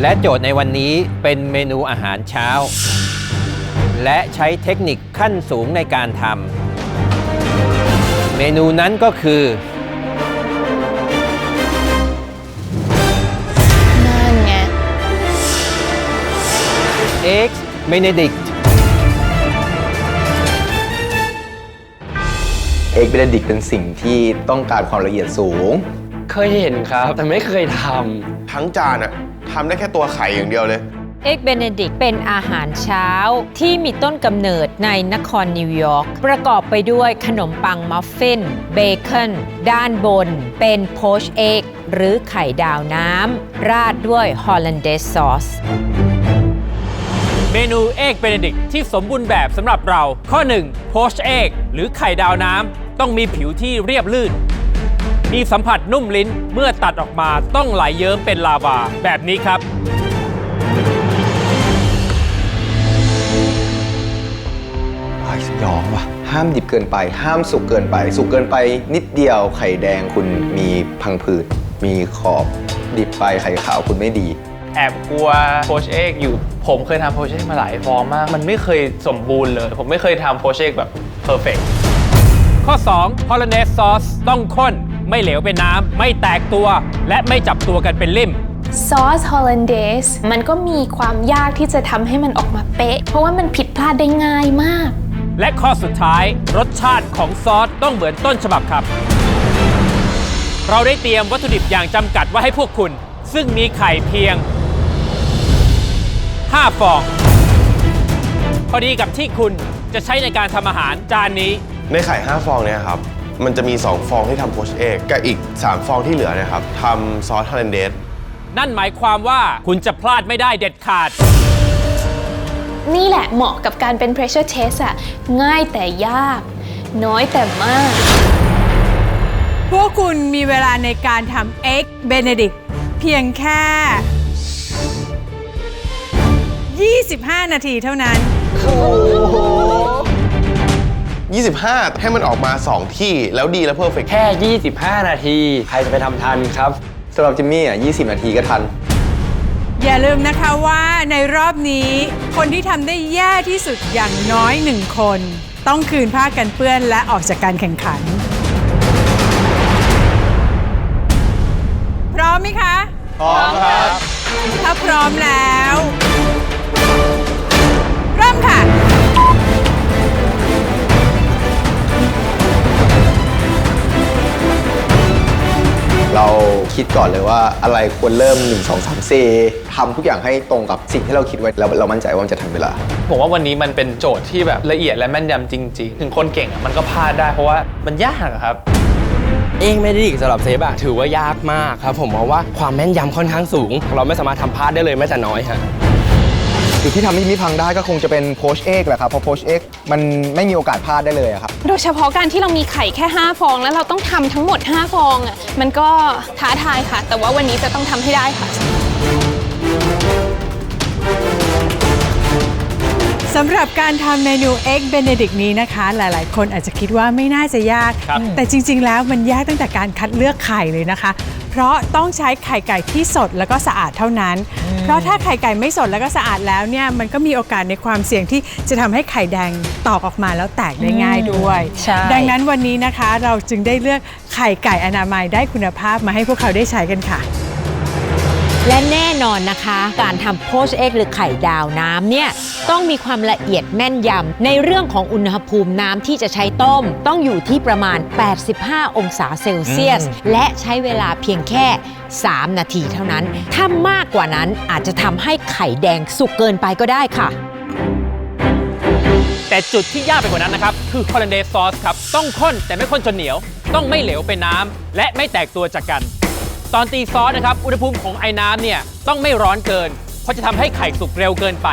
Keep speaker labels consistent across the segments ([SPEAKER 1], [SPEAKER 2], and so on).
[SPEAKER 1] และโจทย์ในวันนี้เป็นเมนูอาหารเช้า และใช้เทคนิคขั้นสูงในการทำเมนูนั้นก็คือ
[SPEAKER 2] นั่นไง
[SPEAKER 1] Eggs Benedict
[SPEAKER 3] เอกเบนดิกเป็นสิ่งที่ต้องการความละเอียดสูง
[SPEAKER 4] เคยเห็นครับ แต่ไม่เคยท
[SPEAKER 5] ทั้งจานอะทำได้แค่ตัวไข่อย่างเดียวเลย
[SPEAKER 6] เอ็กเบเนดิกเป็นอาหารเช้าที่มีต้นกำเนิดในนครนิวยอร์กประกอบไปด้วยขนมปังมัฟฟิน เบคอน ด้านบนเป็นโพชเอ็กหรือไข่ดาวน้ำ ราดด้วยฮอลแลนเดสซอส
[SPEAKER 7] เมนูเอกเบเนดิกที่สมบูรณ์แบบสำหรับเรา ข้อ 1 โพชเอกหรือไข่ดาวน้ำ ต้องมีผิวที่เรียบลื่น มีสัมผัสนุ่มลิ้นเมื่อตัดออกมาต้องไหลเยิ้มเป็นลาวา แบบนี้ครับ
[SPEAKER 3] อ้ายสยองว่ะ ห้ามดิบเกินไป ห้ามสุกเกินไป สุกเกินไปนิดเดียวไข่แดงคุณมีพังผืดมีขอบดิบไปไข่ขาวคุณไม่ดี
[SPEAKER 8] แอบกลัวโพชเอกอยู่ ผมเคยทำโพชเอกมาหลายฟอร์มมาก มันไม่เคยสมบูรณ์เลย ผมไม่เคยทำโพชเอกแบบเพอร์เฟก
[SPEAKER 7] ข้อ2ฮอล a เนสซอสต้องข้น ไม่เหลวเป็นน้ำ ไม่แตกตัว และไม่จับตัวกันเป็นลิ่ม
[SPEAKER 2] ซอสฮอลแลนเดสมันก็มีความยากที่จะทำให้มันออกมาเป๊ะ เพราะว่ามันผิดพลาดได้ง่ายมาก
[SPEAKER 7] และข้อสุดท้าย รสชาติของซอสต้องเหมือนต้นฉบับครับ เราได้เตรียมวัตถุดิบอย่างจำกัดไว้ให้พวกคุณ ซึ่งมีไข่เพียง 5 ฟอง พอดีกับที่คุณจะใช้ในการทำอาหารจานนี้
[SPEAKER 5] ในไข่ 5 ฟองเนี่ยครับ มันจะมี 2 ฟองที่ทำโพชเอกกับอีก 3 ฟองที่เหลือเนะครับทำซอสฮอลแลนเดส
[SPEAKER 7] นั่นหมายความว่าคุณจะพลาดไม่ได้เด็ดขาด
[SPEAKER 2] นี่แหละเหมาะกับการเป็น pressure test อะง่ายแต่ยาก น้อยแต่มาก
[SPEAKER 9] พวกคุณมีเวลาในการทำเอ็กเบเนดิกเพียงแค่ 25 นาทีเท่านั้น
[SPEAKER 5] 25 ให้มันออกมา 2 ที่แล้วดีแล้วเพอร์เฟกำ
[SPEAKER 4] แค่ 25 นาที ใครจะไปทำทันครับ
[SPEAKER 3] สำหรับจิมมี่อะ20 นาทีก็ทัน
[SPEAKER 9] อย่าลืมนะคะว่าในรอบนี้คนที่ทำได้แย่ที่สุดอย่างน้อยหนึ่งคน ต้องคืนผ้ากันเปื้อนและออกจากการแข่งขัน พร้อมไหมคะ
[SPEAKER 5] พร้อมครับ
[SPEAKER 9] ถ้าพร้อมแล้ว
[SPEAKER 3] คิดก่อนเลยว่าอะไรควรเริ่ม 1 2 3 4ทำทุกอย่างให้ตรงกับสิ่งที่เราคิดไว้แล้วเรามั่นใจว่ามันจะทันเวลา
[SPEAKER 8] ผมว่าวันนี้มันเป็นโจทย์ที่แบบละเอียดและแม่นยำจริง ๆ ถึงคนเก่งอะมันก็พลาดได้เพราะว่ามันยากอะครับ
[SPEAKER 4] เองไม่ได้ดีสำหรับเซฟอะถือว่ายากมากครับ ผมเพราะว่าความแม่นยำค่อนข้างสูง เราไม่สามารถทำพลาดได้เลยแม้แต่น้อยฮะ
[SPEAKER 3] จุดที่ทำให้มิพังได้ก็คงจะเป็นโพชเอกแหละครับเพราะโพชเอกมันไม่มีโอกาสพลาดได้เลยอะครับ
[SPEAKER 2] โดยเฉพาะการที่เรามีไข่แค่ 5 ฟอง แล้วเราต้องทำทั้งหมด 5 ฟองอะมันก็ท้าทายค่ะ แต่ว่าวันนี้จะต้องทำให้ได้ค่ะ
[SPEAKER 9] สำหรับการทำเมนู Egg Benedict นี้นะคะ หลายๆ คนอาจจะคิดว่าไม่น่าจะยาก
[SPEAKER 7] ครับ
[SPEAKER 9] แต่จริง ๆ แล้วมันยากตั้งแต่การคัดเลือกไข่เลยนะคะ เพราะต้องใช้ไข่ไก่ที่สดแล้วก็สะอาดเท่านั้น เพราะถ้าไข่ไก่ไม่สดแล้วก็สะอาดแล้วเนี่ยมันก็มีโอกาสในความเสี่ยงที่จะทำให้ไข่แดงตอกออกมาแล้วแตกได้ง่ายด้วย
[SPEAKER 6] ใช่
[SPEAKER 9] ดังนั้นวันนี้นะคะเราจึงได้เลือกไข่ไก่อนามัยได้คุณภาพมาให้พวกเขาได้ใช้กันค่ะ
[SPEAKER 6] และแน่นอนนะคะ การทำโพชเอ็กหรือไข่ดาวน้ำเนี่ยต้องมีความละเอียดแม่นยำในเรื่องของอุณหภูมิน้ำที่จะใช้ต้ม ต้องอยู่ที่ประมาณ 85 องศาเซลเซียส และใช้เวลาเพียงแค่ 3 นาทีเท่านั้น ถ้ามากกว่านั้นอาจจะทำให้ไข่แดงสุกเกินไปก็ได้ค่ะ
[SPEAKER 7] แต่จุดที่ยากไปกว่านั้นนะครับ คือฮอล a นเดสซอสครับ ต้องข้นแต่ไม่ข้นจนเหนียว ต้องไม่เหลวเป็นน้ำและไม่แตกตัวจากกัน ตอนตีซอสนะครับ อุณหภูมิของไอ้น้ำเนี่ยต้องไม่ร้อนเกิน เพราะจะทำให้ไข่สุกเร็วเกินไป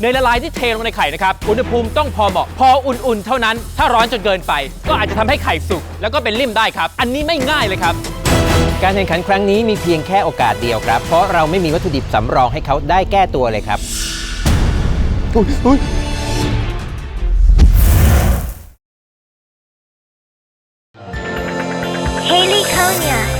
[SPEAKER 7] เนยละลายที่เทลงในไข่นะครับ อุณหภูมิต้องพอเหมาะ พออุ่นๆ เท่านั้น ถ้าร้อนจนเกินไป ก็อาจจะทำให้ไข่สุกแล้วก็เป็นริ่มได้ครับ อันนี้ไม่ง่ายเลยครับ
[SPEAKER 1] การแข่งขันครั้งนี้มีเพียงแค่โอกาสเดียวครับ เพราะเราไม่มีวัตถุดิบสำรองให้เขาได้แก้ตัวเลยครับ
[SPEAKER 10] Haley Konya